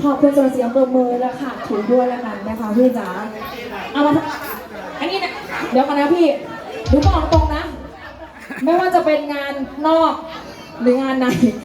ขอบคุณเมินแล้วค่ะถุนด้วยแล้วกันนะคะพี่จ๋าเอามาอันนี้นะเดี๋ยวกันนะพี่หนูบอกตรงนะ ไม่ว่าจะเป็นงานนอกหรืองานใน